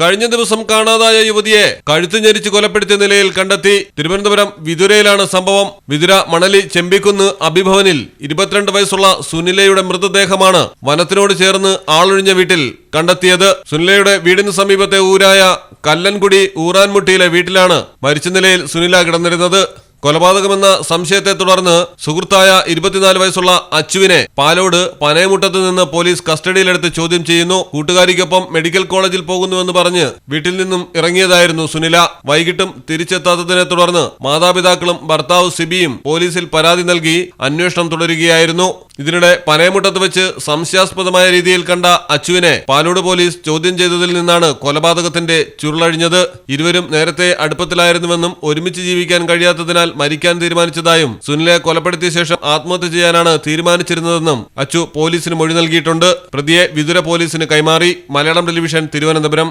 കഴിഞ്ഞ ദിവസം കാണാതായ യുവതിയെ കഴുത്തു ഞെരിച്ച് കൊലപ്പെടുത്തിയ നിലയിൽ കണ്ടെത്തി തിരുവനന്തപുരം വിതുരയിലാണ് സംഭവം. വിതുര മണലി ചെമ്പിക്കുന്ന് അഭിഭവനിൽ ഇരുപത്തിരണ്ട് വയസ്സുള്ള സുനിലയുടെ മൃതദേഹമാണ് വനത്തിനോട് ചേർന്ന് ആളൊഴിഞ്ഞ വീട്ടിൽ കണ്ടെത്തിയത്. സുനിലയുടെ വീടിന് സമീപത്തെ ഊരായ കല്ലൻകുടി ഊറാൻമുട്ടിയിലെ വീട്ടിലാണ് മരിച്ച നിലയിൽ സുനില കിടന്നിരുന്നത്. കൊലപാതകമെന്ന സംശയത്തെ തുടർന്ന് സുഹൃത്തായ ഇരുപത്തിനാല് വയസ്സുള്ള അച്ചുവിനെ പാലോട് പനയമുട്ടത്ത് നിന്ന് പോലീസ് കസ്റ്റഡിയിലെടുത്ത് ചോദ്യം ചെയ്യുന്നു. കൂട്ടുകാരിക്കൊപ്പം മെഡിക്കൽ കോളേജിൽ പോകുന്നുവെന്ന് പറഞ്ഞ് വീട്ടിൽ നിന്നും ഇറങ്ങിയതായിരുന്നു സുനില. വൈകിട്ടും തിരിച്ചെത്താത്തതിനെ തുടർന്ന് മാതാപിതാക്കളും ഭർത്താവ് സിബിയും പോലീസിൽ പരാതി നൽകി അന്വേഷണം തുടരുകയായിരുന്നു. ഇതിനിടെ പനയമുട്ടത്ത് വെച്ച് സംശയാസ്പദമായ രീതിയിൽ കണ്ട അച്ചുവിനെ പാലോട് പോലീസ് ചോദ്യം ചെയ്തതിൽ നിന്നാണ് കൊലപാതകത്തിന്റെ ചുരുളഴിഞ്ഞത്. ഇരുവരും നേരത്തെ അടുപ്പത്തിലായിരുന്നുവെന്നും ഒരുമിച്ച് ജീവിക്കാൻ കഴിയാത്തതിനാൽ മരിക്കാൻ തീരുമാനിച്ചതായും സുനിലെ കൊലപ്പെടുത്തിയ ശേഷം ആത്മഹത്യ ചെയ്യാനാണ് തീരുമാനിച്ചിരുന്നതെന്നും അച്ചു പോലീസിന് മൊഴി നൽകിയിട്ടുണ്ട്. പ്രതിയെ വിദുര പോലീസിന് കൈമാറി മലയാളം ടെലിവിഷൻ തിരുവനന്തപുരം.